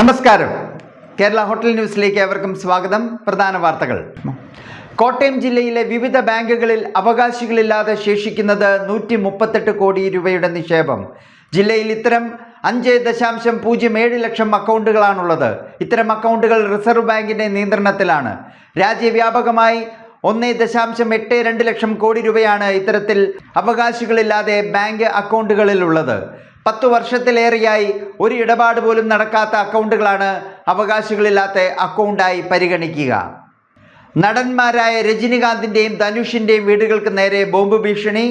നമസ്കാരം. കേരള ഹോട്ടൽ ന്യൂസിലേക്ക് ഏവർക്കും സ്വാഗതം. പ്രധാന വാർത്തകൾ. കോട്ടയം ജില്ലയിലെ വിവിധ ബാങ്കുകളിൽ അവകാശികളില്ലാതെ ശേഷിക്കുന്നത് നൂറ്റി മുപ്പത്തെട്ട് കോടി രൂപയുടെ നിക്ഷേപം. ജില്ലയിൽ ഇത്തരം അഞ്ച് ദശാംശം പൂജ്യം ഏഴ് ലക്ഷം അക്കൗണ്ടുകളാണുള്ളത്. ഇത്തരം അക്കൗണ്ടുകൾ റിസർവ് ബാങ്കിന്റെ നിയന്ത്രണത്തിലാണ്. രാജ്യവ്യാപകമായി ഒന്ന് ദശാംശം എട്ട് രണ്ട് ലക്ഷം കോടി രൂപയാണ് ഇത്തരത്തിൽ അവകാശികളില്ലാതെ ബാങ്ക് അക്കൗണ്ടുകളിലുള്ളത്. പത്തു വർഷത്തിലേറെയായി ഒരു ഇടപാട് പോലും നടക്കാത്ത അക്കൗണ്ടുകളാണ് അവകാശികളില്ലാത്ത അക്കൗണ്ടായി പരിഗണിക്കുക. നടന്മാരായ രജനികാന്തിന്റെയും ധനുഷിന്റെയും വീടുകൾക്ക് നേരെ ബോംബ് ഭീഷണി.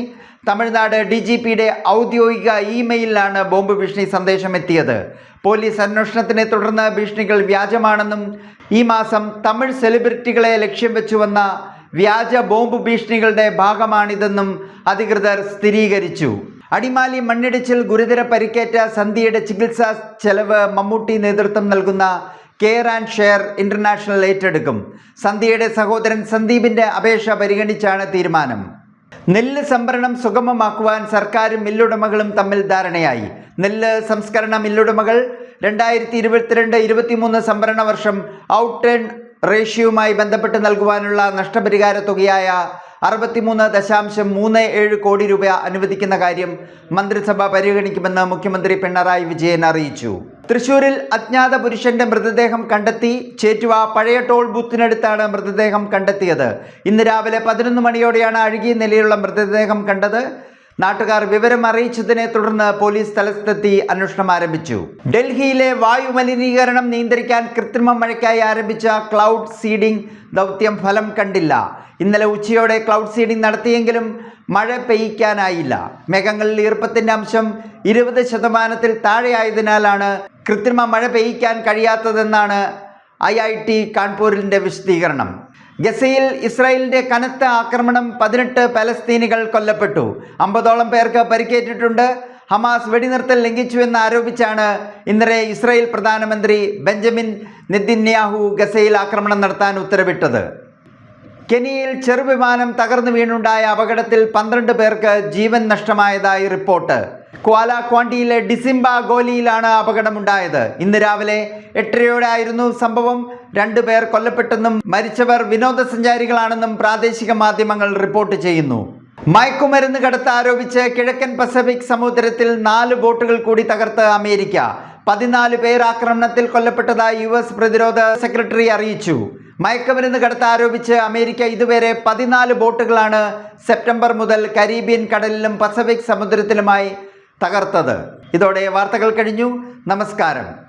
തമിഴ്നാട് ഡി ജി പിയുടെ ഔദ്യോഗിക ഇമെയിലിലാണ് ബോംബ് ഭീഷണി സന്ദേശം എത്തിയത് പോലീസ് അന്വേഷണത്തിനെ തുടർന്ന് ഭീഷണികൾ വ്യാജമാണെന്നും ഈ മാസം തമിഴ് സെലിബ്രിറ്റികളെ ലക്ഷ്യം വെച്ചുവന്ന വ്യാജ ബോംബ് ഭീഷണികളുടെ ഭാഗമാണിതെന്നും അധികൃതർ സ്ഥിരീകരിച്ചു. അടിമാലി മണ്ണിടിച്ചിൽ ഗുരുതര പരിക്കേറ്റ സന്ധ്യയുടെ ചികിത്സാ ചെലവ് മമ്മൂട്ടി നേതൃത്വം നൽകുന്ന കെയർ ആൻഡ് ഷെയർ ഇന്റർനാഷണൽ ഏറ്റെടുക്കും. സന്ധ്യയുടെ സഹോദരൻ സന്ദീപിന്റെ അപേക്ഷ പരിഗണിച്ചാണ് തീരുമാനം. നെല്ല് സംഭരണം സുഗമമാക്കുവാൻ സർക്കാരും മില്ലുടമകളും തമ്മിൽ ധാരണയായി. നെല്ല് സംസ്കരണ മില്ലുടമകൾ രണ്ടായിരത്തി ഇരുപത്തിരണ്ട് ഇരുപത്തിമൂന്ന് സംഭരണ വർഷം ഔട്ട് ടേൺ റേഷ്യോയുമായി ബന്ധപ്പെട്ട് നൽകുവാനുള്ള നഷ്ടപരിഹാര തുകയായ അറുപത്തിമൂന്ന് ദശാംശം മൂന്ന് ഏഴ് കോടി രൂപ അനുവദിക്കുന്ന കാര്യം മന്ത്രിസഭ പരിഗണിക്കുമെന്ന് മുഖ്യമന്ത്രി പിണറായി വിജയൻ അറിയിച്ചു. തൃശൂരിൽ അജ്ഞാത പുരുഷന്റെ മൃതദേഹം കണ്ടെത്തി ചേറ്റുവ പഴയ ടോൾ ബൂത്തിനടുത്താണ് മൃതദേഹം കണ്ടെത്തിയത്. ഇന്ന് രാവിലെ പതിനൊന്ന് മണിയോടെയാണ് അഴുകിയ നിലയിലുള്ള മൃതദേഹം കണ്ടത്. നാട്ടുകാർ വിവരം അറിയിച്ചതിനെ തുടർന്ന് പോലീസ് സ്ഥലത്തെത്തി അന്വേഷണം ആരംഭിച്ചു. ഡൽഹിയിലെ വായു മലിനീകരണം നിയന്ത്രിക്കാൻ കൃത്രിമ മഴയ്ക്കായി ആരംഭിച്ച ക്ലൗഡ് സീഡിംഗ് ദൗത്യം ഫലം കണ്ടില്ല. ഇന്നലെ ഉച്ചയോടെ ക്ലൗഡ് സീഡിംഗ് നടത്തിയെങ്കിലും മഴ പെയ്യ്ക്കാനായില്ല. മേഘങ്ങളിൽ ഈർപ്പത്തിന്റെ അംശം ഇരുപത് ശതമാനത്തിൽ താഴെയായതിനാലാണ് കൃത്രിമ മഴ പെയ്യ്ക്കാൻ കഴിയാത്തതെന്നാണ് ഐ ഐ ടി കാൺപൂരിന്റെ വിശദീകരണം. ഗസയിൽ ഇസ്രായേലിന്റെ കനത്ത ആക്രമണം പതിനെട്ട് പലസ്തീനികൾ കൊല്ലപ്പെട്ടു. അമ്പതോളം പേർക്ക് പരിക്കേറ്റിട്ടുണ്ട്. ഹമാസ് വെടിനിർത്തൽ ലംഘിച്ചുവെന്ന് ആരോപിച്ചാണ് ഇന്നലെ ഇസ്രായേൽ പ്രധാനമന്ത്രി ബെഞ്ചമിൻ നെതിന്യാഹു ഗസയിൽ ആക്രമണം നടത്താൻ ഉത്തരവിട്ടത്. കെനിയയിൽ ചെറുവിമാനം തകർന്നു വീണുണ്ടായ അപകടത്തിൽ പന്ത്രണ്ട് പേർക്ക് ജീവൻ നഷ്ടമായതായി റിപ്പോർട്ട്. ക്വാല ക്വാണ്ടിയിലെ ഡിസിംബ ഗോലിയിലാണ് അപകടമുണ്ടായത്. ഇന്ന് രാവിലെ എട്ടരയോടെ ആയിരുന്നു സംഭവം. രണ്ടു പേർ കൊല്ലപ്പെട്ടെന്നും മരിച്ചവർ വിനോദസഞ്ചാരികളാണെന്നും പ്രാദേശിക മാധ്യമങ്ങൾ റിപ്പോർട്ട് ചെയ്യുന്നു. മയക്കുമരുന്ന് കടത്ത് ആരോപിച്ച് കിഴക്കൻ പസഫിക് സമുദ്രത്തിൽ നാല് ബോട്ടുകൾ കൂടി തകർത്ത് അമേരിക്ക. പതിനാല് പേർ ആക്രമണത്തിൽ കൊല്ലപ്പെട്ടതായി യു എസ് പ്രതിരോധ സെക്രട്ടറി അറിയിച്ചു. മയക്കുമരുന്ന് കടത്ത് ആരോപിച്ച് അമേരിക്ക ഇതുവരെ പതിനാല് ബോട്ടുകളാണ് സെപ്റ്റംബർ മുതൽ കരീബിയൻ കടലിലും പസഫിക് സമുദ്രത്തിലുമായി തകർത്തത്. ഇതോടെ വാർത്തകൾ കഴിഞ്ഞു. നമസ്കാരം.